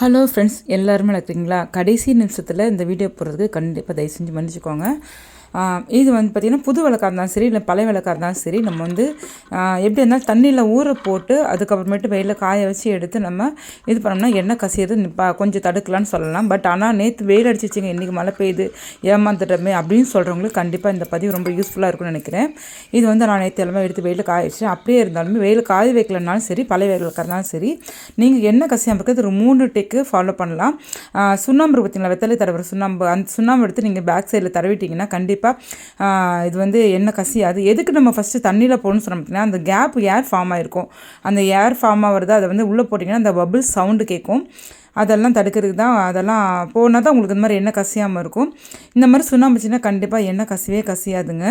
Hello friends எல்லாருமே இருக்கிறீங்களா கடைசி நிமிஷத்தில் இந்த வீடியோ போடுறதுக்கு கண்டிப்பாக தயவு செஞ்சு மன்னிச்சுக்கோங்க. இது வந்து பார்த்திங்கன்னா புது விளக்காக இருந்தாலும் சரி இல்லை பழைய விளக்காக இருந்தாலும் சரி நம்ம வந்து எப்படி இருந்தாலும் தண்ணியில் ஊற போட்டு அதுக்கப்புறமேட்டு வெயிலில் காய வச்சு எடுத்து நம்ம இது பண்ணோம்னா எண்ணெய் கசியது நிப்பா கொஞ்சம் தடுக்கலாம்னு சொல்லலாம். பட் ஆனால் நேற்று வெயில் அடிச்சிச்சிங்க இன்றைக்கி மழை பெய்யுது ஏமாந்துட்டோமே அப்படின்னு சொல்கிறவங்களுக்கு கண்டிப்பாக இந்த பதிவு ரொம்ப யூஸ்ஃபுல்லாக இருக்கும்னு நினைக்கிறேன். இது வந்து நான் நேற்று எல்லாமே எடுத்து வெயிலில் காய வச்சேன் அப்படியே இருந்தாலுமே வெயில் காய வைக்கலனாலும் சரி பழைய வெயிலுக்காக இருந்தாலும் சரி நீங்கள் எண்ணெய் கசியாமல் இருக்கிறது ஒரு மூணு டெக்கு ஃபாலோ பண்ணலாம். சுண்ணாம்பு பார்த்தீங்களா வெத்தலை தடவை சுண்ணாம்பு அந்த சுண்ணாம்பு எடுத்து நீங்கள் பேக் சைடில் தடவிட்டிங்கன்னா கண்டிப்பாக கண்டிப்பாக இது வந்து எண்ணெய் கசியாது எதுக்கு நம்ம ஃபஸ்ட்டு தண்ணியில் போகணும்னு சொன்னோம் அப்படின்னா அந்த கேப் ஏர் ஃபார்ம் ஆகிருக்கும் அந்த ஏர் ஃபார்ம் ஆகிறது அதை வந்து உள்ளே போட்டிங்கன்னா அந்த பபிள் சவுண்டு கேட்கும். அதெல்லாம் தடுக்கிறதுக்கு தான் அதெல்லாம் போனால் தான் உங்களுக்கு இந்த மாதிரி எண்ணெய் கசியாமல் இருக்கும். இந்த மாதிரி சுண்ணாம்புச்சின்னா கண்டிப்பாக எண்ணெய் கசியவே கசியாதுங்க.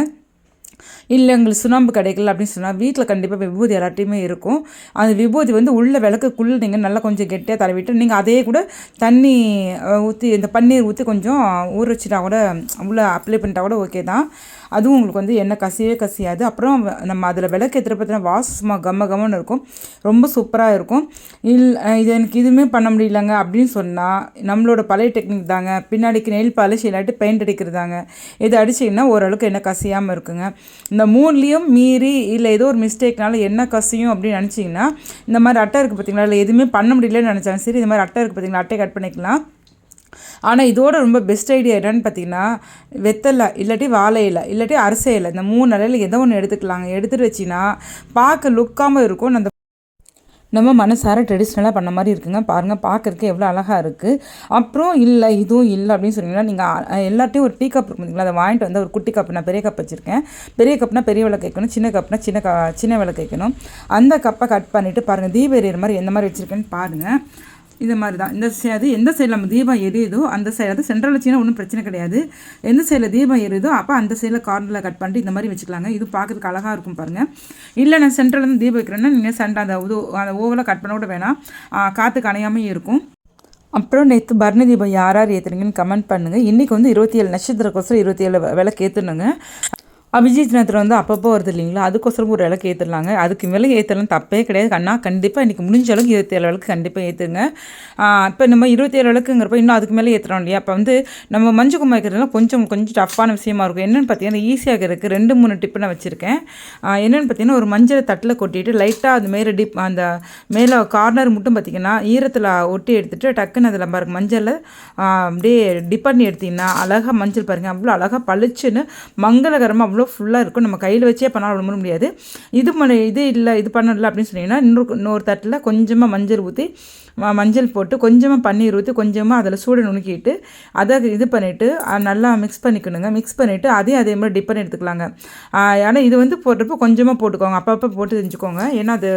இல்லை எங்களுக்கு சுண்ணாம்பு கிடைக்கல அப்படின்னு சொன்னால் வீட்டில் கண்டிப்பாக விபூதி எல்லாத்தையுமே இருக்கும். அந்த விபூதி வந்து உள்ள விளக்குக்குள்ளே நீங்கள் நல்லா கொஞ்சம் கெட்டியாக தடவிட்டு நீங்கள் அதே கூட தண்ணி ஊற்றி இந்த பன்னீர் ஊற்றி கொஞ்சம் ஊற வச்சுட்டா கூட உள்ளே அப்ளை பண்ணிட்டா கூட ஓகே தான். அதுவும் உங்களுக்கு வந்து எண்ணெய் கசியவே கசியாது. அப்புறம் நம்ம அதில் விளக்கு ஏற்றுற பார்த்தீங்கன்னா வாசம் கம்ம கம்மன்னு இருக்கும். ரொம்ப சூப்பராக இருக்கும். இல் இது எனக்கு இதுவுமே பண்ண முடியலங்க அப்படின்னு சொன்னால் நம்மளோட பழைய டெக்னிக் தாங்க. பின்னாடிக்கு நெயில் பாலிஷ் இல்லாட்டி பெயிண்ட் அடிக்கிறதாங்க இது அடிச்சிங்கன்னா ஓரளவுக்கு எண்ணெய் கசியாமல் இருக்குங்க. இந்த மூணுலேயும் மீறி இல்லை ஏதோ ஒரு மிஸ்டேக்னால என்ன கசியும் அப்படின்னு நினச்சிங்கன்னா இந்த மாதிரி அட்டை இருக்குது பார்த்தீங்களா இல்லை எதுவுமே பண்ண முடியலன்னு நினச்சாலும் சரி இந்த மாதிரி அட்டை இருக்குது பார்த்தீங்களா அட்டை கட் பண்ணிக்கலாம். ஆனால் இதோட ரொம்ப பெஸ்ட் ஐடியா என்னன்னு பார்த்தீங்கன்னா வெத்தலை இல்லாட்டி வாழை இலை இல்லாட்டி அரிசி இலை இந்த மூணு இலையில் எதை ஒன்று எடுத்துக்கலாங்க. எடுத்துகிட்டு வச்சின்னா பார்க்க லுக்காமல் இருக்கும். அந்த நம்ம மனசார ட்ரெடிஷ்னலாக பண்ண மாதிரி இருக்குங்க. பாருங்கள் பார்க்கறதுக்கு எவ்வளோ அழகாக இருக்குது அப்புறம் இல்லை இதுவும் இல்லை அப்படின்னு சொன்னீங்கன்னா நீங்கள் எல்லாத்தையும் ஒரு டீ கப் இருக்கும் பார்த்தீங்களா அதை வாங்கிட்டு வந்து ஒரு குட்டி கப் நான் பெரிய கப் வச்சுருக்கேன். பெரிய கப்னா பெரிய விளக்கு வைக்கணும் சின்ன கப்னா சின்ன க சின்ன விளக்கு வைக்கணும். அந்த கப்பை கட் பண்ணிவிட்டு பாருங்கள் தீபெரியர் மாதிரி எந்த மாதிரி வச்சுருக்கேன்னு பாருங்கள் இது மாதிரி தான் இந்த சைடு எந்த சைடில் நம்ம தீபம் எரியுதோ அந்த சைடு அது சென்ட்ரல் வச்சிங்கன்னா ஒன்றும் பிரச்சனை கிடையாது. எந்த சைடில் தீபம் எரியுதோ அப்போ அந்த சைடில் கார்னரில் கட் பண்ணிட்டு இந்த மாதிரி வச்சுக்கலாங்க. இது பார்க்குறதுக்கு அழகாக இருக்கும் பாருங்கள் இல்லை நான் சென்ட்ரல் வந்து தீபம் வைக்கிறேன்னா நீங்கள் சென்டர் அந்த இது அந்த ஓவலாக கட் பண்ண கூட வேணாம். காற்றுக்கு அணையாமல் இருக்கும். அப்புறம் நேற்று பரணி தீபம் யார் யார் ஏற்றுறீங்கன்னு கமெண்ட் பண்ணுங்கள் இன்றைக்கி வந்து இருபத்தி ஏழு நட்சத்திரக்கோசரம் இருபத்தி ஏழு விளக்கு ஏற்றணுங்க அபிஜித் நேரத்தில் வந்து அப்பப்போ வருது இல்லைங்களா? அதுக்கோசரம் ஒரு விளக்கு ஏற்றிடலாங்க அதுக்கு மேலே ஏற்றலாம் தப்பே கிடையாது. கண்ணா கண்டிப்பாக இன்றைக்கி முடிஞ்ச அளவுக்கு இருபத்தி ஏழு விளக்கு கண்டிப்பாக ஏற்றுங்க இப்போ நம்ம இருபத்தி ஏழு விளக்குங்கிறப்ப இன்னும் அதுக்கு மேலே ஏற்றுறோம் இல்லையா? அப்போ வந்து நம்ம மஞ்சள் கும்பம் வைக்கிறதுலாம் கொஞ்சம் கொஞ்சம் டஃப்பான விஷயமா இருக்கும். என்னென்னு பார்த்தீங்கன்னா ஈஸியாக இருக்குது ரெண்டு மூணு டிப்பு நான் வச்சுருக்கேன். என்னென்னு பார்த்தீங்கன்னா ஒரு மஞ்சள் தட்டில் கொட்டிட்டு லைட்டாக அது மேலே டிப் அந்த மேலே கார்னர் மட்டும் பார்த்தீங்கன்னா ஈரத்தில் ஒட்டி எடுத்துகிட்டு டக்குன்னு அதில் பாருங்கள் மஞ்சளில் அப்படியே டிப் பண்ணி எடுத்திங்கன்னா அழகாக மஞ்சள் பாருங்கள் அவ்வளோ அழகாக பளிச்சுன்னு மங்களகரமாக அவ்வளோ ஃபுல்லாக இருக்கும். நம்ம கையில் வச்சே பண்ணால் ரொம்ப முடியாது. இது பண்ண இது இல்லை இது பண்ணல அப்படின்னு சொன்னீங்கன்னா இன்னொரு இன்னொரு தட்டில் கொஞ்சமாக மஞ்சள் ஊற்றி மஞ்சள் போட்டு கொஞ்சமாக பன்னீர் ஊற்றி கொஞ்சமாக அதில் சூடு நுணுக்கிட்டு அதை இது பண்ணிவிட்டு நல்லா மிக்ஸ் பண்ணிக்கணுங்க. மிக்ஸ் பண்ணிவிட்டு அதையும் அதே மாதிரி டிப் பண்ணி எடுத்துக்கலாங்க. ஆனால் இது வந்து போடுறப்போ கொஞ்சமாக போட்டுக்கோங்க. அப்பப்போ போட்டு செஞ்சுக்கோங்க ஏன்னா அது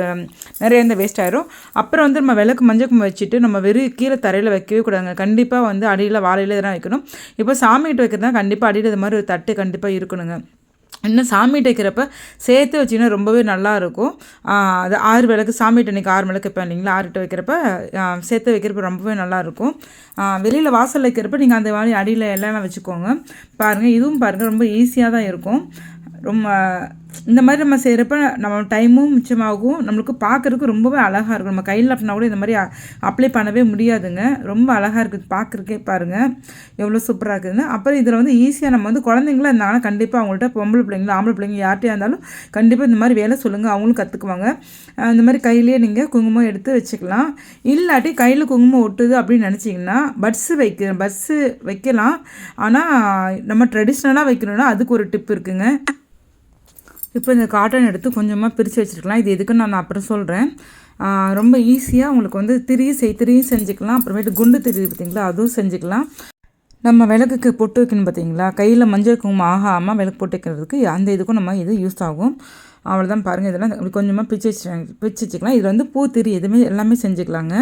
நிறைய இந்த வேஸ்ட் ஆயிரும். அப்புறம் வந்து நம்ம விளக்கு மஞ்சள் கும்பம் வச்சுட்டு நம்ம வெறும் கீழே தரையில் வைக்கவே கூடாதுங்க. கண்டிப்பாக வந்து அடியில் வாழையில் இதெல்லாம் வைக்கணும். இப்போ சாமிகிட்ட வைக்கிறதா கண்டிப்பாக அடியில் இது மாதிரி ஒரு தட்டு கண்டிப்பாக இருக்கணுங்க. இன்னும் சாமிகிட்ட வைக்கிறப்ப சேர்த்து வச்சிங்கன்னா ரொம்பவே நல்லா இருக்கும் அது ஆறு விளக்கு சாமிகிட்ட இன்றைக்கி ஆறு விளக்கு வைப்பேன் இல்லைங்களா? ஆறுகிட்ட வைக்கிறப்ப சேர்த்து வைக்கிறப்ப ரொம்பவே நல்லாயிருக்கும். வெளியில் வாசல் வைக்கிறப்ப நீங்கள் அந்த மாதிரி அடியில் எல்லாம் வச்சுக்கோங்க. பாருங்கள் இதுவும் பாருங்கள் ரொம்ப ஈஸியாக தான் இருக்கும். ரொம்ப இந்த மாதிரி நம்ம செய்கிறப்ப நம்ம டைமும் மிச்சமாகும். நம்மளுக்கு பார்க்குறதுக்கு ரொம்பவே அழகாக இருக்கும். நம்ம கையில் அப்படின்னா கூட இந்த மாதிரி அப்ளை பண்ணவே முடியாதுங்க. ரொம்ப அழகாக இருக்குது. பார்க்குறக்கே பாருங்கள் எவ்வளோ சூப்பராக இருக்குதுன்னு. அப்புறம் இதில் வந்து ஈஸியாக நம்ம வந்து குழந்தைங்களா இருந்தாங்கன்னா கண்டிப்பாக அவங்கள்ட்ட பொம்பளை பிள்ளைங்களா ஆம்பளை பிள்ளைங்க யார்கிட்டயா இருந்தாலும் கண்டிப்பாக இந்த மாதிரி வேலை சொல்லுங்கள் அவங்களும் கற்றுக்குவாங்க இந்த மாதிரி கையிலேயே நீங்கள் குங்குமம் எடுத்து வச்சுக்கலாம். இல்லாட்டி கையில் குங்குமம் ஒட்டுது அப்படின்னு நினச்சிங்கன்னா பட்ஸு வைக்க பஸ்ஸு வைக்கலாம். ஆனால் நம்ம ட்ரெடிஷ்னலாக வைக்கணும்னா அதுக்கு ஒரு டிப் இருக்குங்க. இப்போ இந்த காட்டன் எடுத்து கொஞ்சமாக பிரித்து வச்சுருக்கலாம். இது எதுக்குன்னு நான் அப்புறம் சொல்கிறேன் ரொம்ப ஈஸியாக உங்களுக்கு வந்து திரியும் செய் திரியும் செஞ்சுக்கலாம். அப்புறமேட்டு குண்டு திரி பார்த்தீங்களா அதுவும் செஞ்சுக்கலாம். நம்ம விளக்குக்கு பொட்டு வைக்கணும் பார்த்தீங்களா கையில் மஞ்சள் குங்குமம் ஆகாமல் விளக்கு போட்டு வைக்கிறதுக்கு அந்த இதுக்கும் நம்ம இது யூஸ் ஆகும். அவ்வளோதான் பாருங்கள் இதெல்லாம் அப்படி கொஞ்சமாக பிச்சு வச்சு பிச்சு வச்சுக்கலாம். இதில் வந்து பூ திரி எதுவுமே எல்லாமே செஞ்சுக்கலாங்க.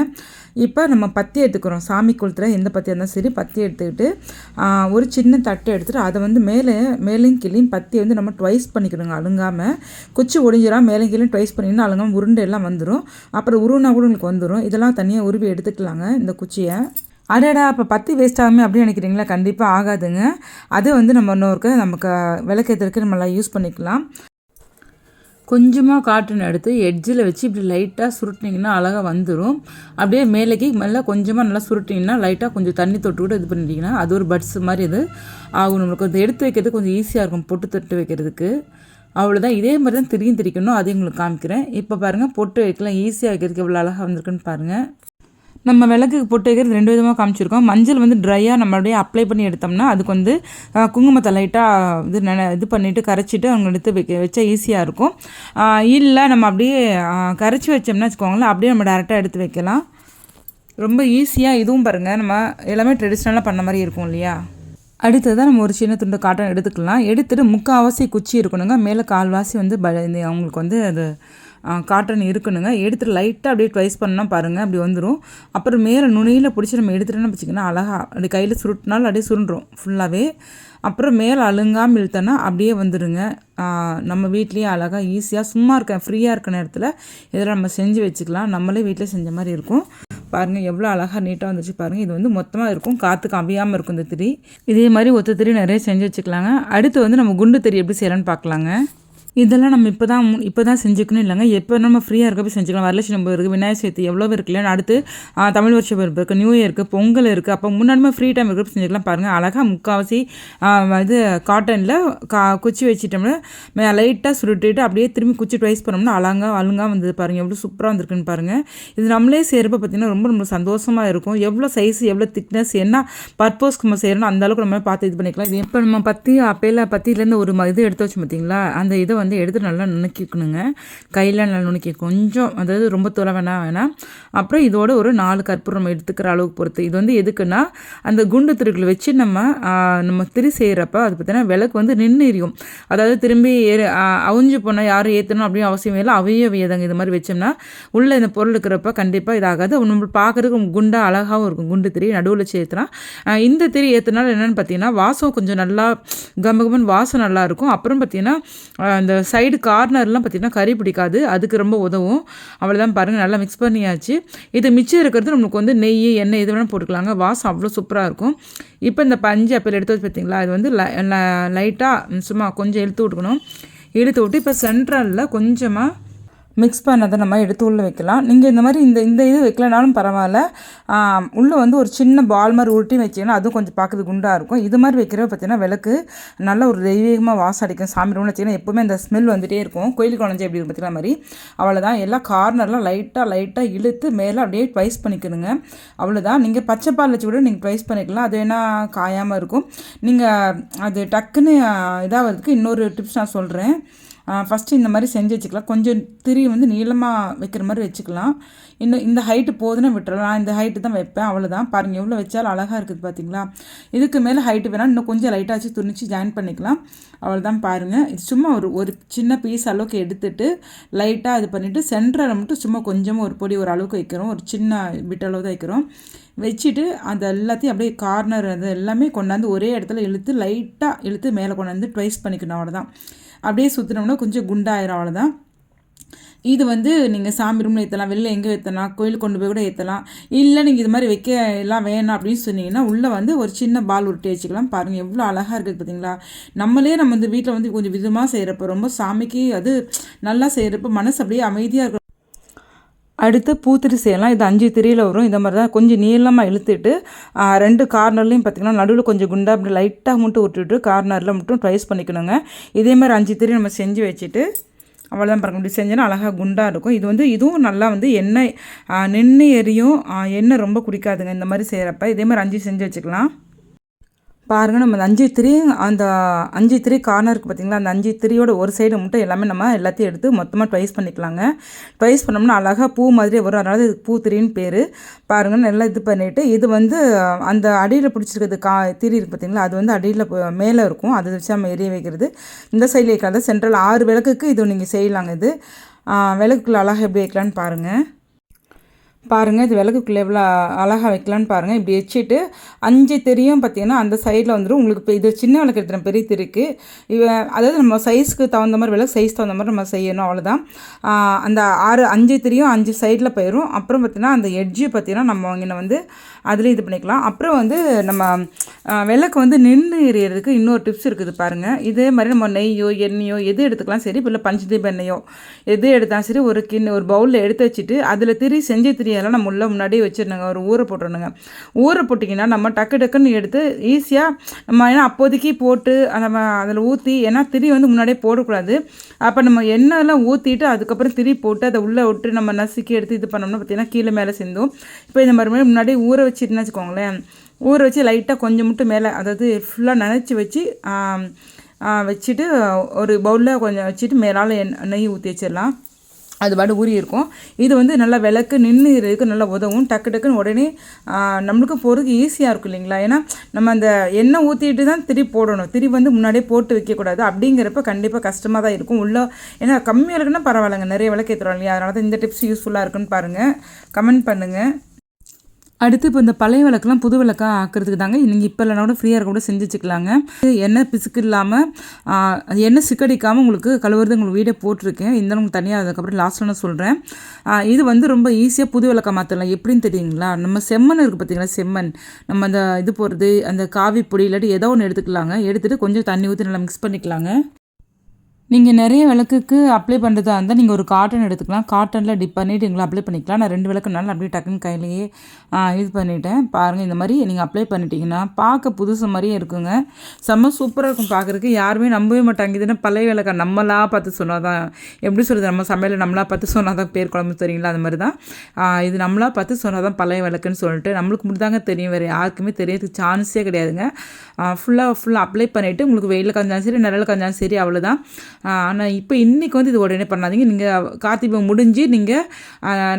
இப்போ நம்ம பத்தி எடுத்துக்கிறோம். சாமி கொளுத்துற எந்த பத்தியாக இருந்தாலும் சரி பத்தி எடுத்துக்கிட்டு ஒரு சின்ன தட்டை எடுத்துகிட்டு அதை வந்து மேலே மேலேயும் கிளியும் பத்தியை வந்து நம்ம ட்வைஸ் பண்ணிக்கணுங்க அழுங்காமல் குச்சி ஒடிஞ்சிடாம மேலே கீழே ட்வைஸ் பண்ணிங்கன்னா அழுங்காமல் உருண்டை எல்லாம் வந்துடும் அப்புறம் உருவினா கூட உங்களுக்கு வந்துடும் இதெல்லாம் தனியாக உருவி எடுத்துக்கலாங்க இந்த குச்சியை. அடடா அப்போ பத்தி வேஸ்ட் ஆகுமே அப்படின்னு நினைக்கிறீங்களா? கண்டிப்பாக ஆகாதுங்க. அது வந்து நம்ம இன்னொருக்கு நமக்கு விளக்கேற்றுக்கு நம்மளாம் யூஸ் பண்ணிக்கலாம். கொஞ்சமாக காட்டன் எடுத்து எட்ஜில் வச்சு இப்படி லைட்டாக சுருட்டினீங்கன்னா அழகாக வந்துடும் அப்படியே மேலேக்கு மேலே கொஞ்சமாக நல்லா சுருட்டிங்கன்னா லைட்டாக கொஞ்சம் தண்ணி தொட்டு கூட இது பண்ணிட்டீங்கன்னா அது ஒரு பட்ஸ் மாதிரி இது ஆகும். நம்மளுக்கு அது எடுத்து வைக்கிறது கொஞ்சம் ஈஸியாக இருக்கும் பொட்டு தொட்டு வைக்கிறதுக்கு. அவ்வளோதான் இதே மாதிரி தான் திரியும் திரிக்கணும் அதையும் உங்களுக்கு காமிக்கிறேன். இப்போ பாருங்கள் பொட்டு வைக்கலாம் ஈஸியாக வைக்கிறதுக்கு எவ்வளோ அழகாக வந்திருக்குன்னு பாருங்கள் நம்ம விளக்குக்கு பொட்டு வைக்கிறது ரெண்டு விதமாக காமிச்சிருக்கோம். மஞ்சள் வந்து ட்ரையாக நம்ம அப்படியே அப்ளை பண்ணி எடுத்தோம்னா அதுக்கு வந்து குங்குமத்தை லைட்டாக இது நென இது பண்ணிவிட்டு கரைச்சிட்டு அவங்க எடுத்து வைக்க வச்சா ஈஸியாக இருக்கும். இல்லை நம்ம அப்படியே கரைச்சி வச்சோம்னா வச்சுக்கோங்களேன் அப்படியே நம்ம டேரெக்டாக எடுத்து வைக்கலாம். ரொம்ப ஈஸியாக இதுவும் பாருங்கள் நம்ம எல்லாமே ட்ரெடிஷ்னலாக பண்ண மாதிரி இருக்கும் இல்லையா? அடுத்ததான் நம்ம ஒரு சின்ன துண்டு காட்டன் எடுத்துக்கலாம். எடுத்துகிட்டு முக்கால்வாசி குச்சி இருக்கணுங்க. மேலே கால்வாசி வந்து ப இந்த அவங்களுக்கு வந்து அது காட்டன் இருக்கணுங்க. எடுத்துட்டு லைட்டாக அப்படியே ட்வைஸ் பண்ணால் பாருங்கள் அப்படி வந்துடும் அப்புறம் மேலே நுனியில் பிடிச்சி நம்ம எடுத்துட்டோன்னு வச்சுக்கோங்கன்னா அழகாக அப்படி கையில் சுருட்டினாலும் அப்படியே சுருண்டுரும் ஃபுல்லாகவே அப்புறம் மேலே அழுங்காமல் இழுத்தோன்னா அப்படியே வந்துடுங்க நம்ம வீட்லேயே அழகாக ஈஸியாக சும்மா இருக்க ஃப்ரீயாக இருக்க நேரத்தில் இதெல்லாம் நம்ம செஞ்சு வச்சுக்கலாம். நம்மளே வீட்டில் செஞ்ச மாதிரி இருக்கும். பாருங்கள் எவ்வளோ அழகாக நீட்டாக வந்துச்சு பாருங்கள் இது வந்து மொத்தமாக இருக்கும். காற்றுக்கு அவியாமல் இருக்கும் இந்த திரி. இதே மாதிரி ஒத்த திரி நிறைய செஞ்சு வச்சுக்கலாங்க. அடுத்து வந்து நம்ம குண்டு திரி எப்படி செய்யலான்னு பார்க்கலாங்க. இதெல்லாம் நம்ம இப்போ தான் இப்போ தான் செஞ்சுக்கணும் இல்லைங்க. எப்போ நம்ம ஃப்ரீயாக இருக்கப்போ செஞ்சுக்கலாம். வரலட்சுமி நம்ம இருக்குது விநாயகர் சதுர்த்தி எவ்வளோ இருக்குல்ல அடுத்து தமிழ் வருஷ பிறப்பு இருக்குது நியூ இயர் இருக்குது பொங்கல் இருக்குது அப்போ முன்னாடி ஃப்ரீ டைம் இருக்கிறப்ப செஞ்சுக்கலாம் பாருங்கள் அழகாக முக்கால்வாசி இது காட்டனில் கா குச்சி வச்சுட்டோம்னா லைட்டாக சுருட்டிட்டு அப்படியே திரும்பி குச்சி ட்வைஸ் பண்ணோம்னா அழகா அழுங்காக வந்தது பாருங்கள் எவ்வளோ சூப்பராக வந்திருக்குன்னு பாருங்கள் இது நம்மளே செய்கிறப்ப பார்த்தீங்கன்னா ரொம்ப ரொம்ப சந்தோஷமாக இருக்கும். எவ்வளோ சைஸ் எவ்வளோ திக்னஸ் என்ன பர்பஸ்க்கு நம்ம செய்யணும் அந்த அளவுக்கு நம்ம பார்த்து இது பண்ணிக்கலாம். இது இப்போ நம்ம பத்தி அப்பையில் பற்றியிலேருந்து ஒரு ம- இது எடுத்து வச்சு பார்த்தீங்களா அந்த இதை வந்து எடுத்து நல்லா நுணுக்கிக்கணுங்க. கையில் நல்லா நுணுக்கி கொஞ்சம் அதாவது ரொம்ப தொலை வேணாம் வேணாம் அப்புறம் இதோட ஒரு நாலு கற்பூரம் நம்ம எடுத்துக்கிற அளவுக்கு பொறுத்து. இது வந்து எதுக்குன்னா அந்த குண்டு திருக்குல வச்சு நம்ம நம்ம திரி செய்கிறப்ப அது பார்த்தீங்கன்னா விளக்கு வந்து நின்று எரியும். அதாவது திரும்பி ஏறு அவிஞ்சு போனால் யாரும் ஏற்றணும் அப்படின்னு அவசியம் இல்லை. அவையே அவையதாங்க இது மாதிரி வச்சோம்னா உள்ளே இந்த பொருள் இருக்கிறப்ப கண்டிப்பாக இதாகாது. நம்ம பார்க்குறதுக்கு குண்டாக அழகாகவும் இருக்கும். குண்டு திரி நடுவில் சேர்த்துனா இந்த திரி ஏற்றினாலும் என்னென்னு பார்த்தீங்கன்னா வாசம் கொஞ்சம் நல்லா கம்பகமன் வாசம் நல்லாயிருக்கும் அப்புறம் பார்த்தீங்கன்னா அந்த அந்த சைடு கார்னர்லாம் பார்த்திங்கன்னா கறி பிடிக்காது. அதுக்கு ரொம்ப உதவும். அவ்வளோதான் பாருங்கள் நல்லா மிக்ஸ் பண்ணியாச்சு. இது மிச்சம் இருக்கிறது நம்மளுக்கு வந்து நெய் எண்ணெய் இது வேணால் போட்டுக்கலாங்க. வாசம் அவ்வளோ சூப்பராக இருக்கும். இப்போ இந்த பஞ்சு அப்போ எடுத்து வச்சு பார்த்தீங்களா இது வந்து லைட்டாக சும்மா கொஞ்சம் இழுத்து விட்டுக்கணும். இழுத்து விட்டு இப்போ சென்ட்ரலில் கொஞ்சமாக மிக்ஸ் பண்ணதை நம்ம எடுத்து உள்ளே வைக்கலாம். நீங்கள் இந்த மாதிரி இந்த இந்த இது வைக்கலனாலும் பரவாயில்ல. உள்ளே வந்து ஒரு சின்ன பால் மாதிரி உருட்டி வச்சிங்கன்னா அதுவும் கொஞ்சம் பார்க்குறது குண்டாக இருக்கும். இது மாதிரி வைக்கிறப்ப பார்த்தீங்கன்னா விளக்கு நல்ல ஒரு தெய்வீகமாக வாசம் அடிக்கும். சாமி ரூம்னு வச்சிங்கன்னா எப்போவுமே அந்த ஸ்மெல் வந்துட்டே இருக்கும். கோயில் குழந்தை எப்படி இருக்கும் பார்த்தீங்கன்னா மாதிரி? அவ்வளோதான் எல்லா கார்னர்லாம் லைட்டாக லைட்டாக இழுத்து மேலே அப்படியே ட்வைஸ் பண்ணிக்கணுங்க. அவ்வளோதான் நீங்கள் பச்சை பால் வச்சு கூட நீங்கள் ட்வைஸ் பண்ணிக்கலாம். அது வேணால் காயாமல் இருக்கும். நீங்கள் அது டக்குன்னு இதாகிறதுக்கு இன்னொரு டிப்ஸ் நான் சொல்கிறேன் ஃபஸ்ட்டு இந்த மாதிரி செஞ்சு வச்சுக்கலாம். கொஞ்சம் திரி வந்து நீளமாக வைக்கிற மாதிரி வச்சுக்கலாம். இன்னும் இந்த ஹைட்டு போதுன்னா விட்டுறலாம். நான் இந்த ஹைட்டு தான் வைப்பேன். அவ்வளோதான் பாருங்கள் எவ்வளோ வச்சாலும் அழகாக இருக்குது பார்த்தீங்களா இதுக்கு மேலே ஹைட்டு வேணால் இன்னும் கொஞ்சம் லைட்டாக வச்சு துணிச்சு ஜாயின் பண்ணிக்கலாம். அவ்வளோதான் பாருங்கள் இது சும்மா ஒரு ஒரு சின்ன பீஸ் அளவுக்கு எடுத்துட்டு லைட்டாக இது பண்ணிவிட்டு சென்டரில் மட்டும் சும்மா கொஞ்சமாக ஒரு பொடி ஒரு அளவுக்கு வைக்கிறோம். ஒரு சின்ன விட்டளவு தான் வைக்கிறோம். வச்சுட்டு அது எல்லாத்தையும் அப்படியே கார்னர் அது எல்லாமே கொண்டாந்து ஒரே இடத்துல இழுத்து லைட்டாக இழுத்து மேலே கொண்டாந்து ட்வைஸ் பண்ணிக்கணும். அவ்வளோதான் அப்படியே சுற்றினோம்னா கொஞ்சம் குண்டாயிரும் அவ்வளோதான் இது வந்து நீங்கள் சாமி ரூமில் ஏற்றலாம் வெளில எங்கே ஏற்றலாம் கோயிலுக்கு கொண்டு போய் கூட ஏற்றலாம் இல்லை நீங்கள் இது மாதிரி வைக்க எல்லாம் வேணாம் அப்படின்னு சொன்னீங்கன்னா உள்ளே வந்து ஒரு சின்ன பால் உருட்டி வச்சுக்கலாம். பாருங்கள் எவ்வளோ அழகாக இருக்குது பார்த்தீங்களா நம்மளே நம்ம இந்த வீட்டில் வந்து கொஞ்சம் விதமாக செய்கிறப்ப ரொம்ப சாமிக்கு அது நல்லா செய்கிறப்ப மனசு அப்படியே அமைதியாக இருக்கும் அடுத்து பூத்திரி செய்யலாம் இது அஞ்சு திரியில் வரும். இந்த மாதிரி தான் கொஞ்சம் நீளமாக இழுத்துட்டு ரெண்டு கார்னர்லையும் பார்த்திங்கன்னா நடுவில் கொஞ்சம் குண்டாக அப்படி லைட்டாக மட்டும் விட்டுட்டு கார்னரில் மட்டும் ட்ரைஸ் பண்ணிக்கணுங்க. இதேமாதிரி அஞ்சு திரி நம்ம செஞ்சு வச்சுட்டு அவ்வளோதான் பாருங்க. இப்படி செஞ்சோன்னா அழகாக குண்டாக இருக்கும். இது வந்து இதுவும் நல்லா வந்து எண்ணெய் நின்று எரியும். எண்ணெய் ரொம்ப குடிக்காதுங்க இந்த மாதிரி செய்கிறப்ப இதே மாதிரி அஞ்சு செஞ்சு வச்சுக்கலாம். பாருங்கள் நம்ம அஞ்சு திரி அந்த அஞ்சு திரி கார்னருக்கு பார்த்தீங்களா அந்த அஞ்சு திரியோட ஒரு சைடு மட்டும் எல்லாமே நம்ம எல்லாத்தையும் எடுத்து மொத்தமாக ட்வைஸ் பண்ணிக்கலாங்க. ட்வைஸ் பண்ணோம்னா அழகாக பூ மாதிரியே வரும். அதனால இது பூ திரின்னு பேர். பாருங்கள் நல்லா இது பண்ணிவிட்டு இது வந்து அந்த அடியில் பிடிச்சிருக்கிறது கா திரி இருக்குது பார்த்தீங்களா அது வந்து அடியில் மேலே இருக்கும். அதை வச்சு நம்ம எரிய வைக்கிறது. இந்த சைடில் வைக்காத சென்ட்ரல் ஆறு விளக்குக்கு இது நீங்கள் செய்யலாங்க இது. ஆ, விளக்குக்குள்ள அழகாக எப்படி வைக்கலான்னு பாருங்கள் பாருங்கள் இது விளக்குக்குள்ளே எவ்வளோ அழகாக வைக்கலான்னு பாருங்கள் இப்படி வச்சுட்டு அஞ்சு தெரியும் பார்த்தீங்கன்னா அந்த சைடில் வந்துடும் உங்களுக்கு இப்போ இது சின்ன விளக்கு எடுத்துகிற பெரிய திருக்கு இவ அதாவது நம்ம சைஸ்க்கு தகுந்த மாதிரி விளக்கு சைஸ் தகுந்த மாதிரி நம்ம செய்யணும் அவ்வளோதான் அந்த ஆறு அஞ்சு தெரியும் அஞ்சு சைடில் போயிடும் அப்புறம் பார்த்தீங்கன்னா அந்த எட்ஜு பார்த்தீங்கன்னா நம்ம இங்கே வந்து அதில் இது பண்ணிக்கலாம். அப்புறம் வந்து நம்ம விளக்கு வந்து நின்று எறியறதுக்கு இன்னொரு டிப்ஸ் இருக்குது பாருங்கள் இதே மாதிரி நம்ம நெய்யோ எண்ணெயோ எது எடுத்துக்கலாம். சரி இல்லை பஞ்சதீப எண்ணெயோ எது எடுத்தாலும் சரி ஒரு கிண்ண ஒரு பவுலில் எடுத்து வச்சுட்டு அதில் திரி செஞ்ச திரியெல்லாம் நம்ம உள்ள முன்னாடியே வச்சிடணுங்க ஒரு ஊற போட்டுருணுங்க ஊற போட்டிங்கன்னா நம்ம டக்கு டக்குன்னு எடுத்து ஈஸியாக நம்ம ஏன்னா அப்போதைக்கு போட்டு நம்ம அதில் ஊற்றி ஏன்னா திரி வந்து முன்னாடியே போடக்கூடாது. அப்போ நம்ம எண்ணெயெல்லாம் ஊற்றிட்டு அதுக்கப்புறம் திரி போட்டு அதை உள்ளே விட்டு நம்ம நசுக்கி எடுத்து இது பண்ணோம்னா பார்த்திங்கன்னா கீழே மேலே சேர்ந்தோம் இப்போ இந்த மாதிரி முன்னாடியே ஊற வச்சுட்டுன்னு வச்சுக்கோங்களேன். ஊற வச்சு லைட்டாக கொஞ்சம் மட்டும் மேலே அதாவது ஃபுல்லாக நனைச்சி வச்சு வச்சுட்டு ஒரு பவுலில் கொஞ்சம் வச்சுட்டு மேலால் எண்ணெய் நெய் ஊற்றி வச்சிடலாம். அது பாடு ஊறி இருக்கும். இது வந்து நல்லா விளக்கு நின்று இருக்கு நல்லா உதவும். டக்கு டக்குன்னு உடனே நம்மளுக்கு போகிறதுக்கு ஈஸியாக இருக்கும் இல்லைங்களா? ஏன்னா நம்ம அந்த எண்ணெய் ஊற்றிட்டு தான் திரி போடணும். திரி வந்து முன்னாடியே போட்டு வைக்கக்கூடாது. அப்படிங்கிறப்ப கண்டிப்பாக கஷ்டமாக தான் இருக்கும். உள்ள ஏன்னா கம்மியாக இருக்குன்னா பரவாயில்லைங்க. நிறைய விளக்கு ஏற்றுறோம் இல்லையா? அதனால தான் இந்த டிப்ஸ் யூஸ்ஃபுல்லாக இருக்குன்னு பாருங்கள் கமெண்ட் பண்ணுங்கள் அடுத்து இப்போ இந்த பழைய விளக்கெல்லாம் புது விளக்காக ஆக்கிறதுக்கு தாங்க நீங்கள் இப்போ இல்லைனா கூட ஃப்ரீயாக இருக்க கூட செஞ்சு வச்சுக்கலாங்க. இது எண்ணெய் பிசுக்கு இல்லாமல் எண்ணெய் சிக்கடிக்காமல் உங்களுக்கு கழுவுறது உங்களுக்கு வீடியோ போட்டிருக்கேன். இந்த உங்களுக்கு தனியாக அதுக்கப்புறம் லாஸ்ட்டில் நான் சொல்கிறேன் இது வந்து ரொம்ப ஈஸியாக புது விளக்கா மாற்றலாம் எப்படின்னு தெரியுங்களா? நம்ம செம்மண் இருக்குது பார்த்தீங்களா செம்மண். நம்ம அந்த இது போடுறது அந்த காவி பொடி இல்லாட்டி ஏதோ ஒன்று எடுத்துக்கலாங்க. எடுத்துகிட்டு கொஞ்சம் தண்ணி ஊற்றி நல்லா மிக்ஸ் பண்ணிக்கலாங்க. நீங்கள் நிறைய விளக்குக்கு அப்ளை பண்ணுறதா இருந்தால் நீங்கள் ஒரு காட்டன் எடுத்துக்கலாம். காட்டனில் டிப் பண்ணிவிட்டு எங்களை அப்ளை பண்ணிக்கலாம். நான் ரெண்டு விளக்குனாலும் அப்படியே டக்குன்னு கையிலேயே இது பண்ணிட்டேன். பாருங்கள் இந்த மாதிரி நீங்கள் அப்ளை பண்ணிட்டீங்கன்னா பார்க்க புதுசு மாதிரியே இருக்குங்க. செம்ம சூப்பராக இருக்கும் பார்க்குறதுக்கு. யாருமே நம்பவே மாட்டாங்க. இதுனா பழைய விளக்கா? நம்மளாக பார்த்து சொன்னால் தான் எப்படி சொல்கிறது நம்ம சமையலில் நம்மளா பார்த்து சொன்னால் தான் பேர் குழம்பு தெரியுங்களா? அது மாதிரி தான் இது நம்மளா பார்த்து சொன்னால் தான் பழைய விளக்குன்னு சொல்லிட்டு நம்மளுக்கு மட்டும் தெரியும். வேறு யாருக்குமே தெரியறதுக்கு சான்ஸே கிடையாதுங்க. ஃபுல்லாக ஃபுல்லாக அப்ளை பண்ணிவிட்டு உங்களுக்கு வெயில் காஞ்சாலும் சரி நிழல் காஞ்சாலும் சரி அவ்வளோதான் ஆனால் இப்போ இன்றைக்கி வந்து இது உடனே பண்ணாதீங்க. நீங்கள் கார்த்திகை முடிஞ்சு நீங்கள்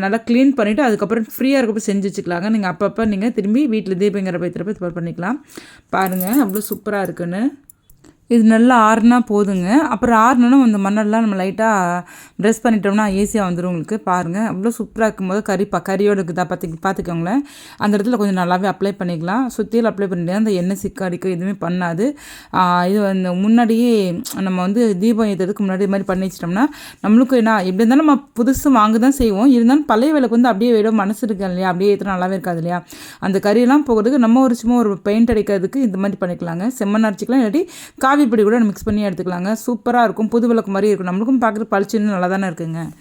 நல்லா க்ளீன் பண்ணிவிட்டு அதுக்கப்புறம் ஃப்ரீயாக இருக்கப்போ செஞ்சு வச்சுக்கலாங்க. நீங்கள் அப்பப்போ நீங்கள் திரும்பி வீட்டில் தீபங்கிற பைத்திரப்ப இது பண்ணிக்கலாம். பாருங்கள் அவ்வளோ சூப்பராக இருக்குன்னு. இது நல்லா ஆறுனா போதுங்க. அப்புறம் ஆறுனா அந்த மண்ணெல்லாம் நம்ம லைட்டாக ப்ரெஷ் பண்ணிட்டோம்னா ஈஸியாக வந்துடும் உங்களுக்கு. பாருங்கள் அவ்வளோ சூப்பராக இருக்கும்போது கறி ப கறியோடு இருக்குதா பார்த்து பார்த்துக்கோங்களேன் அந்த இடத்துல கொஞ்சம் நல்லாவே அப்ளை பண்ணிக்கலாம். சுற்றியில் அப்ளை பண்ணிட்டு அந்த எண்ணெய் சிக்காடிக்கு எதுவுமே பண்ணாது. இது வந்து முன்னாடியே நம்ம வந்து தீபம் ஏற்றுறதுக்கு முன்னாடி இது மாதிரி பண்ணி வச்சிட்டோம்னா நம்மளுக்கு என்ன எப்படி இருந்தாலும் நம்ம புதுசு வாங்க தான் செய்வோம். இருந்தாலும் பழைய விளக்கு வந்து அப்படியே விட மனசு இருக்கா இல்லையா? அப்படியே ஏற்றினா நல்லாவே இருக்காது இல்லையா? அந்த கறியெல்லாம் போகிறதுக்கு நம்ம ஒரு சும்மா ஒரு பெயிண்ட் அடிக்கிறதுக்கு இந்த மாதிரி பண்ணிக்கலாங்க. செம்மண் அரைச்சிக்கலாம் இல்லாட்டி காவி பொடி கூட மிக்ஸ் பண்ணி எடுத்துக்கலாங்க. சூப்பராக இருக்கும். புது விளக்கு மாதிரி இருக்கும். நம்மளுக்கும் பார்க்குறது பளிச்சுன்னு நல்லா தானே இருக்குங்க.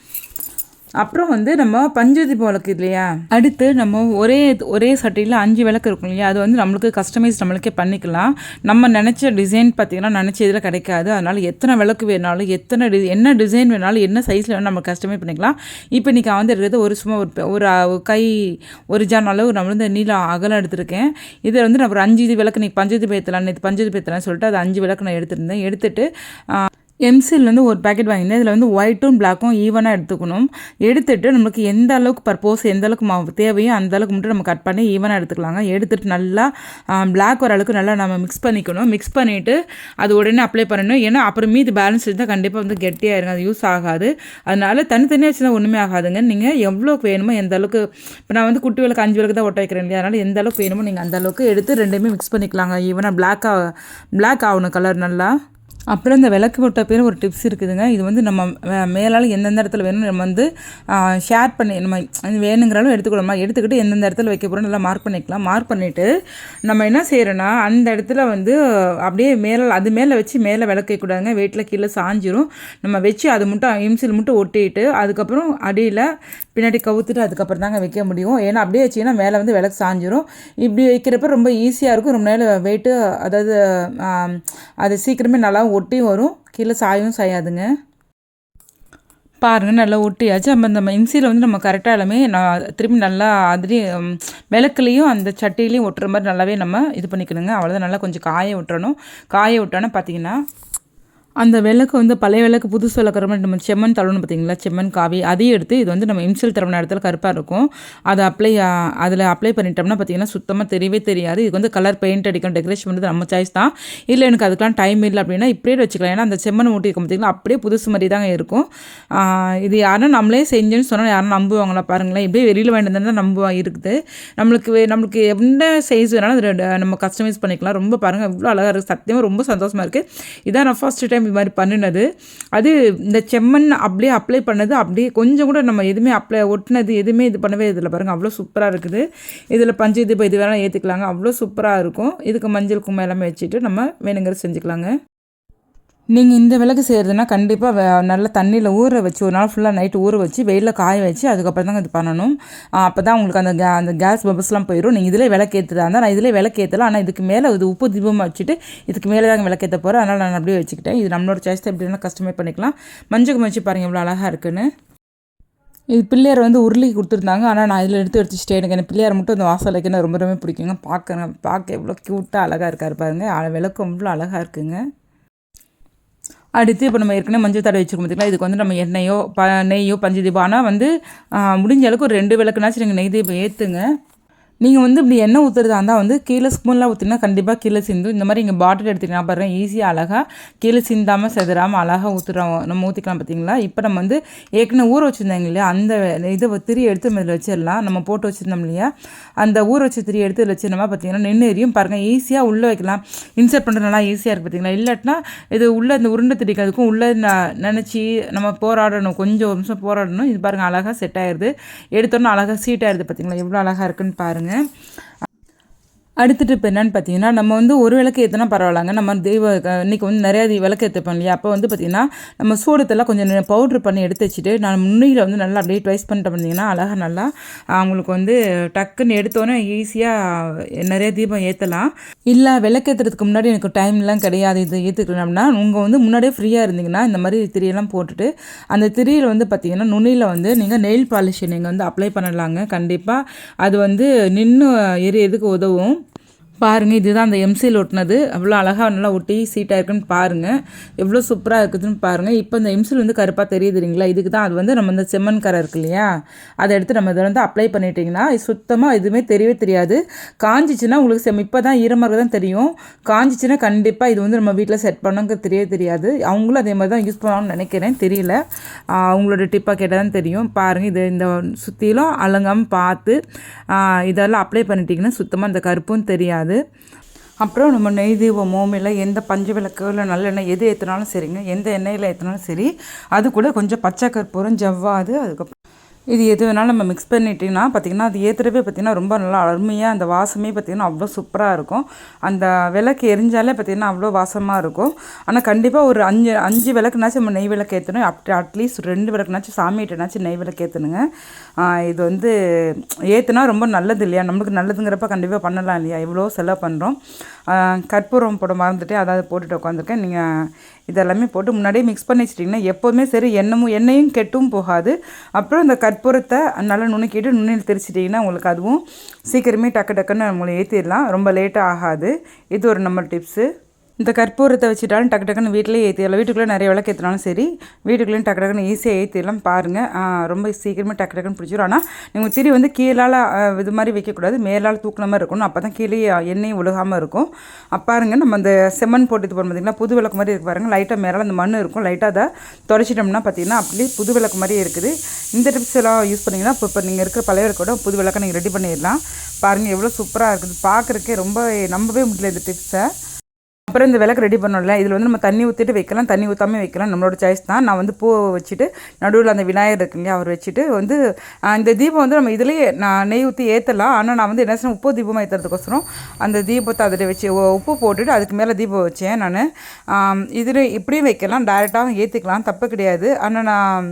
அப்புறம் வந்து நம்ம பஞ்சதீப விளக்கு இல்லையா? அடுத்து நம்ம ஒரே ஒரே சட்டையில் அஞ்சு விளக்கு இருக்கும் இல்லையா? அது வந்து நம்மளுக்கு கஸ்டமைஸ் நம்மளுக்கே பண்ணிக்கலாம். நம்ம நினச்ச டிசைன் பார்த்தீங்கன்னா நினச்ச இதில் கிடைக்காது. அதனால் எத்தனை விளக்கு வேணாலும் எத்தனை டி என்ன டிசைன் வேணாலும் என்ன சைஸில் வேணாலும் நம்ம கஸ்டமைஸ் பண்ணிக்கலாம். இப்போ நீங்கள் வந்து இருக்கிறது ஒரு சும்மா ஒரு ஒரு ஒரு கை ஒரு ஜான் அளவு நம்ம வந்து நீளம் அகலம் எடுத்திருக்கேன். இதை வந்து நான் ஒரு அஞ்சு இது விளக்கு நீ பஞ்சதீப ஏற்றலாம் நேற்று பஞ்சதீப ஏற்றலாம்னு சொல்லிட்டு அது அஞ்சு விளக்கு நான் எடுத்திருந்தேன். எடுத்துகிட்டு எம்சில்லேருந்து ஒரு பேக்கெட் வாங்கியிருந்தேன். இதில் வந்து ஒயிட்டும் பிளாக்கும் ஈவனாக எடுத்துக்கணும். எடுத்துட்டு நம்மளுக்கு எந்த அளவுக்கு பர்போஸ் எந்த அளவுக்கு மா தேவையோ அந்த அளவுக்கு மட்டும் நம்ம கட் பண்ணி ஈவனாக எடுத்துக்கலாங்க. எடுத்துட்டு நல்லா பிளாக் வர அளவுக்கு நல்லா நம்ம மிக்ஸ் பண்ணிக்கணும். மிக்ஸ் பண்ணிவிட்டு அது உடனே அப்ளை பண்ணணும். ஏன்னா அப்புறம் மீதி பேலன்ஸ் இருந்தால் கண்டிப்பாக வந்து கெட்டியாயிருங்க அது யூஸ் ஆகாது. அதனால தனித்தனியாக வச்சுருந்தா ஒன்றுமே ஆகாதுங்க. நீங்கள் எவ்வளோக்கு வேணுமோ எந்த அளவுக்கு இப்போ நான் வந்து குட்டி விளக்கு அஞ்சு விளக்கு தான் ஒட்ட வைக்கிறேன் இல்லையா? அதனால் எந்த அளவுக்கு வேணுமோ நீங்கள் அந்த அளவுக்கு எடுத்து ரெண்டுமே மிக்ஸ் பண்ணிக்கலாங்க. ஈவனாக பிளாக்காக பிளாக் ஆகணும் கலர் நல்லா. அப்புறம் இந்த விளக்கு போட்ட பேர் ஒரு டிப்ஸ் இருக்குதுங்க. இது வந்து நம்ம மேலால் எந்தெந்த இடத்துல வேணும் நம்ம வந்து ஷேர் பண்ணி நம்ம வேணுங்கிறாலும் எடுத்துக்கணும் எடுத்துக்கிட்டு எந்தெந்த இடத்துல வைக்க போகிறோம் நல்லா மார்க் பண்ணிக்கலாம். மார்க் பண்ணிவிட்டு நம்ம என்ன செய்கிறோன்னா அந்த இடத்துல வந்து அப்படியே மேலே அது மேலே வச்சு மேலே விளக்கக்கூடாதுங்க வெயிட்டில் கீழே சாஞ்சிரும். நம்ம வச்சு அது மட்டும் இம்சில் மட்டும் ஒட்டிட்டு அதுக்கப்புறம் அடியில் பின்னாடி கவுத்துட்டு அதுக்கப்புறம் தாங்க வைக்க முடியும். ஏன்னா அப்படியே வச்சிங்கன்னா மேலே வந்து விளக்கு சாஞ்சிரும். இப்படி வைக்கிறப்ப ரொம்ப ஈஸியாக இருக்கும். ரொம்ப நேரம் வெயிட்டு அதாவது அது சீக்கிரமே நல்லா ஒட்டி வரும். கீழே சாயும் சாயாதுங்க. பாருங்கள் நல்லா ஒட்டியாச்சு. நம்ம இந்த இம்சியில் வந்து நம்ம கரெக்டாக எல்லாமே நான் திரும்பி நல்லா அதுலேயும் விளக்குலேயும் அந்த சட்டிலையும் ஒட்டுற மாதிரி நல்லாவே நம்ம இது பண்ணிக்கணுங்க. அவ்வளோதான் நல்லா கொஞ்சம் காய விட்டுறணும். காய விட்டோன்னா பார்த்தீங்கன்னா அந்த விளக்கு வந்து பழைய விளக்கு புதுசு விளக்குற மாதிரி நம்ம செம்மண் தள்ளணும் பார்த்தீங்களா? செம்மண் காவி அதையும் எடுத்து இது வந்து நம்ம இம்சல் தரமான இடத்துல கருப்பாக இருக்கும். அதை அப்ளை அதில் அப்ளை பண்ணிட்டோம்னா பார்த்தீங்கன்னா சுத்தமாக தெரியவே தெரியாது. இதுக்கு வந்து கலர் பெயிண்ட் அடிக்கும் டெக்கரேஷன் பண்ணுறது நம்ம சாய்ஸ் தான். இல்லை எனக்கு அதுக்கெலாம் டைம் இல்லை அப்படின்னா இப்படியே வச்சுக்கலாம். ஏன்னா அந்த செம்மன் ஊட்டி இருக்கும் பார்த்தீங்களா? அப்படியே புதுசு மாதிரி தாங்க இருக்கும். இது யாரும் நம்மளே செஞ்சேன்னு சொன்னால் யாரும் நம்புவாங்களா? பாருங்களேன் இப்படியே வெளியில் வேண்டியது தான் நம்புவா இருக்குது. நம்மளுக்கு நம்மளுக்கு எந்த சைஸ் வேணாலும் அதில் நம்ம கஸ்டமைஸ் பண்ணிக்கலாம். ரொம்ப பாருங்கள் இவ்வளோ அழகாக இருக்குது சத்தியமாக ரொம்ப சந்தோஷமாக இருக்குது இதான் நான் ஃபஸ்ட்டு டைம் இது மாதிரி பண்ணினது. அது இந்த செம்மண் அப்படியே அப்ளை பண்ணது அப்படியே கொஞ்சம் கூட நம்ம எதுவுமே அப்ளை ஒட்டினது எதுவுமே இது பண்ணவே இதில் பாருங்கள் அவ்வளோ சூப்பராக இருக்குது. இதில் பஞ்சு இது இது வேணால் ஏற்றுக்கலாங்க அவ்வளோ சூப்பராக இருக்கும். இதுக்கு மஞ்சள் கும்பம் எல்லாமே வச்சுட்டு நம்ம வேணுங்கிற செஞ்சுக்கலாங்க. நீங்கள் இந்த விளக்கு செய்கிறதுனா கண்டிப்பாக நல்லா தண்ணியில் ஊற வச்சு ஒரு நாள் ஃபுல்லாக நைட்டு ஊற வச்சு வெயிலில் காய வச்சு அதுக்கப்புறம் தாங்க இது பண்ணணும். அப்போ தான் உங்களுக்கு அந்த கே அந்த கேஸ் பபஸ்லாம் போயிடும் நீங்கள் இதிலே விளக்கேற்றுதா இருந்தால் நான் இதிலே விளக்கேற்றலாம் ஆனால் இதுக்கு மேலே இது உப்பு தீபமாக வச்சுட்டு இதுக்கு மேலே தாங்க விளக்கேற்ற போகிறேன் அதனால் நான் அப்படியே வச்சுக்கிட்டேன். இது நம்மளோட சாய்ஸ் தான். எப்படி வேணால் கஸ்டமைஸ் பண்ணிக்கலாம் மஞ்சள் வச்சு பாருங்கள் எவ்வளோ அழகாக இருக்குன்னு. இது பிள்ளையார் வந்து உருளி கொடுத்துருந்தாங்க. ஆனால் நான் இதில் எடுத்து எடுத்துச்சிட்டேன் எனக்கு எனக்கு பிள்ளையார் மட்டும் அந்த வாசல் வைக்கணும் ரொம்ப ரொம்ப பிடிக்குங்க. பார்க்குறேன். பார்க்க எவ்வளோ க்யூட்டாக அழகாக இருக்கார் பாருங்கள் விளக்கம் எவ்வளோ அழகாக இருக்குங்க. அடுத்து இப்போ நம்ம ஏற்கனவே மஞ்சள் தடவை வச்சுருக்கோம் பார்த்திங்களா இதுக்கு வந்து நம்ம எண்ணெயோ ப நெய்யோ பஞ்சதீபம் ஆனால் வந்து முடிஞ்ச அளவுக்கு ஒரு ரெண்டு விளக்குனாச்சும் நீங்கள் நெய் தீபம் ஏற்றுங்க நீங்கள் வந்து இப்படி எண்ணெய் ஊற்றுறதா இருந்தால் வந்து கீழே ஸ்பூனில் ஊற்றினா கண்டிப்பாக கீழே சிந்தும். இந்த மாதிரி இங்கே பாட்டில் எடுத்துக்கலாம் பாருங்கள் ஈஸியாக அழகாக கீழே சிந்தாமல் செதுறாமல் அழகாக ஊற்றுறோம் நம்ம ஊற்றிக்கலாம் பார்த்தீங்களா இப்போ நம்ம வந்து ஏற்கனவே ஊற வச்சுருந்தாங்க இல்லையா? அந்த இதை திரி எடுத்து நம்ம இதில் வச்சிடலாம். நம்ம போட்டு வச்சுருந்தோம் இல்லையா? அந்த ஊற வச்சு திரி எடுத்து இதில் வச்சிருந்தோமா பார்த்தீங்கன்னா நின்று எரியும். பாருங்கள் ஈஸியாக உள்ளே வைக்கலாம். இன்சர்ட் பண்ணுறது நல்லா ஈஸியாக இருக்குது பார்த்தீங்களா இல்லாட்டினா இது உள்ளே இந்த உருண்டை திரிக்கிறதுக்கும் உள்ளே நினச்சி நம்ம போராடணும். கொஞ்சம் நிமிஷம் போராடணும். இது பாருங்கள் அழகாக செட் ஆயிடுது எடுத்தோன்னே அழகாக சீட் ஆயிடுது பார்த்தீங்களா எவ்வளோ அழகாக இருக்குன்னு பாருங்கள் பாருங்கள் அடுத்துட்டு இப்போ என்னென்னு பார்த்தீங்கன்னா நம்ம வந்து ஒரு விளக்கு ஏற்றினா பரவாயில்லங்க. நம்ம தெய்வ இன்றைக்கி வந்து நிறையா விளக்கு ஏற்றுப்போம் இல்லையா? அப்போ வந்து பார்த்திங்கன்னா நம்ம சூடத்தெல்லாம் கொஞ்சம் பவுட்ரு பண்ணி எடுத்து வச்சுட்டு நான் முன்னையில் வந்து நல்லா அப்படியே ட்வைஸ் பண்ணிட்டு வந்தீங்கன்னா அழகாக நல்லா அவங்களுக்கு வந்து டக்குன்னு எடுத்தோன்னே ஈஸியாக நிறைய தீபம் ஏற்றலாம் இல்லை விளக்கேற்றுறதுக்கு முன்னாடி எனக்கு டைம்லாம் கிடையாது. இது ஏற்றுக்கணும்னா உங்கள் வந்து முன்னாடியே ஃப்ரீயாக இருந்தீங்கன்னா இந்த மாதிரி திரியெல்லாம் போட்டுட்டு அந்த திரியில் வந்து பார்த்திங்கன்னா நுனியில் வந்து நீங்கள் நெயில் பாலிஷ் நீங்கள் வந்து அப்ளை பண்ணலாங்க. கண்டிப்பாக அது வந்து நின்று எரியதுக்கு உதவும். பாருங்கள் இதுதான் அந்த எம்சியில் ஒட்டினது. அவ்வளோ அழகாக நல்லா ஒட்டி சீட்டாக இருக்குன்னு பாருங்கள் எவ்வளோ சூப்பராக இருக்குதுன்னு பாருங்கள் இப்போ இந்த எம்சில் வந்து கருப்பாக தெரியுதுங்களா இதுக்கு தான் அது வந்து நம்ம இந்த செம்மண் கரை இருக்கு இல்லையா? அதை எடுத்து நம்ம இதை வந்து அப்ளை பண்ணிட்டிங்கன்னா சுத்தமாக எதுவுமே தெரியவே தெரியாது. காஞ்சிச்சுன்னா உங்களுக்கு செம் இப்போ தான் ஈரமாக தான் தெரியும். காஞ்சிச்சுன்னா கண்டிப்பாக இது வந்து நம்ம வீட்டில் செட் பண்ணுங்க தெரியவே தெரியாது. அவங்களும் அதே மாதிரி தான் யூஸ் பண்ணணும்னு நினைக்கிறேன். தெரியல. அவங்களோட டிப்பாக கேட்டால் தான் தெரியும். பாருங்கள் இது இந்த சுற்றிலும் அலங்காமல் பார்த்து இதெல்லாம் அப்ளை பண்ணிட்டிங்கன்னா சுத்தமாக இந்த கருப்பும் தெரியாது. கிடையாது அப்புறம் நம்ம நெய் தீபமோ இல்லை எந்த பஞ்சு விளக்கு இல்லை நல்லெண்ணெய் எது ஏற்றினாலும் சரிங்க. எந்த எண்ணெயில் ஏற்றினாலும் சரி அது கூட கொஞ்சம் பச்சை கற்பூரம் ஜவ்வாது அதுக்கப்புறம் இது எது வேணாலும் நம்ம மிக்ஸ் பண்ணிட்டிங்கன்னா பார்த்திங்கன்னா அது ஏற்றுறவே பார்த்திங்கன்னா ரொம்ப நல்லா அருமையாக அந்த வாசமே பார்த்திங்கன்னா அவ்வளோ சூப்பராக இருக்கும். அந்த விளக்கு எரிஞ்சாலே பார்த்திங்கன்னா அவ்வளோ வாசமாக இருக்கும். ஆனால் கண்டிப்பாக ஒரு அஞ்சு அஞ்சு விளக்குனாச்சும் நம்ம நெய் விளக்கு ஏற்றணும் அப்படி அட்லீஸ்ட் ரெண்டு விளக்குனாச்சும் சாமிகிட்டனாச்சும் நெய் விளக்கு ஏற்றணுங்க இது வந்து ஏற்றுனா ரொம்ப நல்லது இல்லையா? நம்மளுக்கு நல்லதுங்கிறப்ப கண்டிப்பாக பண்ணலாம் இல்லையா? இவ்வளோ செலவு பண்ணுறோம் கற்பூரம் போட மறந்துட்டு அதாவது போட்டுட்டு உட்காந்துருக்கேன். நீங்கள் இதெல்லாமே போட்டு முன்னாடியே மிக்ஸ் பண்ணி வச்சிட்டிங்கன்னா எப்போவுமே சரி எண்ணமும் எண்ணெயும் கெட்டும் போகாது. அப்புறம் இந்த கற் கற்பூரத்தை நல்லா நுணுக்கிட்டு நுண்ணில் தெரிச்சிட்டிங்கன்னா உங்களுக்கு அதுவும் சீக்கிரமே டக்கு டக்குன்னு நம்மளை ஏற்றிடலாம் ரொம்ப லேட்டாக ஆகாது. இது ஒரு நம்ம டிப்ஸு. இந்த கற்பூரத்தை வச்சுட்டாலும் டக்கு டக்குன்னு வீட்டிலே ஏற்றிடலாம் வீட்டுக்குள்ளே நிறைய விளக்கு ஏற்றினாலும் சரி வீட்டுக்குள்ளேயும் டக்கு டக்குன்னு ஈஸியாக ஏற்றிடலாம் பாருங்கள் ரொம்ப சீக்கிரமாக டக்கு டக்குன்னு பிடிச்சிடும் ஆனால் நீங்கள் திரி வந்து கீழால் இது மாதிரி வைக்கக்கூடாது. மேலால் தூக்கின மாதிரி இருக்கணும். அப்போ தான் கீழே எண்ணெய் உழுகாமல் இருக்கும். பாருங்க நம்ம அந்த செம்மண் போட்டு இது பண்ண பார்த்திங்கன்னா புது விளக்கு மாதிரி இருக்கு பாருங்கள் லைட்டாக மேலே அந்த மண் இருக்கும். லைட்டாக அதை தொடச்சிட்டோம்னா பார்த்தீங்கன்னா அப்படியே புது விளக்கு மாதிரியே இருக்குது. இந்த டிப்ஸ் எல்லாம் யூஸ் பண்ணிங்கன்னா இப்போ இப்போ நீங்கள் இருக்கிற பழைய விளக்கோட புது விளக்கை நீங்கள் ரெடி பண்ணிடலாம். பாருங்கள் எவ்வளோ சூப்பராக இருக்குது. பார்க்குறக்கே ரொம்ப நம்பவே முடியல இந்த டிப்ஸை அப்புறம் இந்த விளக்கு ரெடி பண்ணோம்ல இதில் வந்து நம்ம தண்ணி ஊற்றிட்டு வைக்கலாம் தண்ணி ஊற்றாமல் வைக்கலாம். நம்மளோட சாய்ஸ் தான். நான் வந்து பூ வச்சுட்டு நடுவில் அந்த விநாயகர் இருக்கு இல்லையா அவர் வச்சுட்டு வந்து இந்த தீபம் வந்து நம்ம இதுலேயே நான் நெய் ஊற்றி ஏற்றலாம் ஆனால் நான் வந்து என்ன செய்யணும் உப்பு தீபமாக ஏற்றுறதுக்கோசரம் அந்த தீபத்தை அதில் வச்சு உப்பு போட்டுட்டு அதுக்கு மேலே தீபம் வச்சேன் நான். இதில் இப்படியும் வைக்கலாம் டைரெக்டாகவும் ஏற்றிக்கலாம் தப்பு கிடையாது. ஆனால் நான்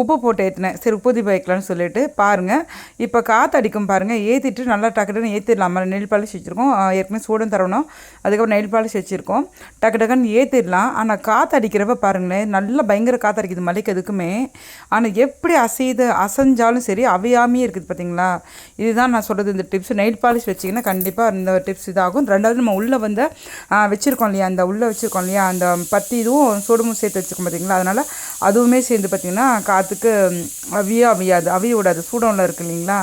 உப்பு போட்டு ஏற்றினேன் சரி உப்பு தீபம் வைக்கலாம்னு சொல்லிட்டு பாருங்கள் இப்போ காற்று அடிக்கும் பாருங்கள் ஏற்றிட்டு நல்லா டக்குன்னு ஏற்றிடலாம் நெல் பாலிஷ் வச்சுருக்கோம். ஏற்கனவே சூடம் தரணும். அதுக்கப்புறம் நெல் பாலிஷ் வச்சுருக்கோம். டக்கு டக்குன்னு ஏற்றிடலாம் ஆனால் காற்று அடிக்கிறப்ப பாருங்களேன் நல்லா பயங்கர காற்று அடிக்குது மலைக்கு எதுக்குமே ஆனால் எப்படி அசையுது அசைஞ்சாலும் சரி அவையாமே இருக்குது பார்த்தீங்களா இதுதான் நான் சொல்கிறது இந்த டிப்ஸ் நெயில் பாலிஷ் வச்சிங்கன்னா கண்டிப்பாக இந்த டிப்ஸ் இதாகும். ரெண்டாவது நம்ம உள்ளே வந்து வச்சுருக்கோம் இல்லையா? அந்த உள்ளே வச்சுருக்கோம் இல்லையா? அந்த பத்தி இதுவும் சோடமும் சேர்த்து வச்சுருக்கோம் பார்த்தீங்களா அதனால் அதுவுமே சேர்ந்து பார்த்திங்கன்னா பார்த்துக்கு அவிய அவியாது. அவிய விடாது சூடம்ல இருக்கு இல்லைங்களா?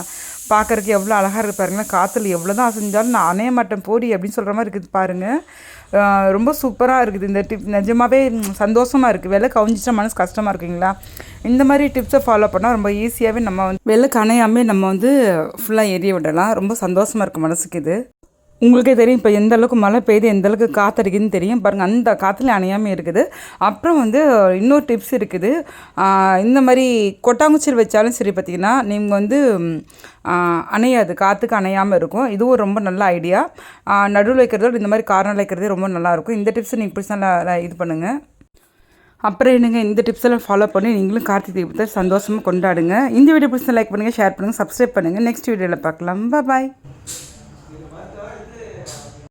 பார்க்குறக்கு எவ்வளோ அழகாக இருக்கு பாருங்களேன். காற்றுல எவ்வளோ தான் அசைஞ்சாலும் நான் அணைய மாட்டேன் போடி அப்படின்னு சொல்கிற மாதிரி இருக்குது பாருங்கள் ரொம்ப சூப்பராக இருக்குது இந்த டிப். நிஜமாவே சந்தோஷமாக இருக்குது வெலை கவுஞ்சிச்சா மனசு கஷ்டமாக இருக்குங்களா இந்த மாதிரி டிப்ஸை ஃபாலோ பண்ணால் ரொம்ப ஈஸியாகவே நம்ம வந்து வெள்ளை கனையாமே நம்ம வந்து ஃபுல்லாக எரிய விடலாம். ரொம்ப சந்தோஷமாக இருக்குது மனசுக்கு இது. உங்களுக்கே தெரியும் இப்போ எந்த அளவுக்கு மழை பெய்யுது எந்த அளவுக்கு காற்றடிக்குதுன்னு தெரியும். பாருங்கள் அந்த காற்றுல அணையாமல் இருக்குது. அப்புறம் வந்து இன்னொரு டிப்ஸ் இருக்குது. இந்த மாதிரி கொட்டாங்குச்சியில் வச்சாலும் சரி பார்த்திங்கன்னா நீங்கள் வந்து அணையாது. காற்றுக்கு அணையாமல் இருக்கும். இதுவும் ரொம்ப நல்ல ஐடியா நடுவில் வைக்கிறதோட இந்த மாதிரி காரணம் வைக்கிறதே ரொம்ப நல்லாயிருக்கும் இந்த டிப்ஸை நீங்கள் பிடிச்சா இது பண்ணுங்கள் அப்புறம் என்னங்க இந்த டிப்ஸ் எல்லாம் ஃபாலோ பண்ணி நீங்களும் கார்த்திகை தீபத்தை சந்தோஷமாக கொண்டாடுங்க. இந்த வீடியோ பிடிச்சா லைக் பண்ணுங்கள் ஷேர் பண்ணுங்கள் சப்ஸ்கிரைப் பண்ணுங்கள் நெக்ஸ்ட் வீடியோவில் பார்க்கலாம். பாய்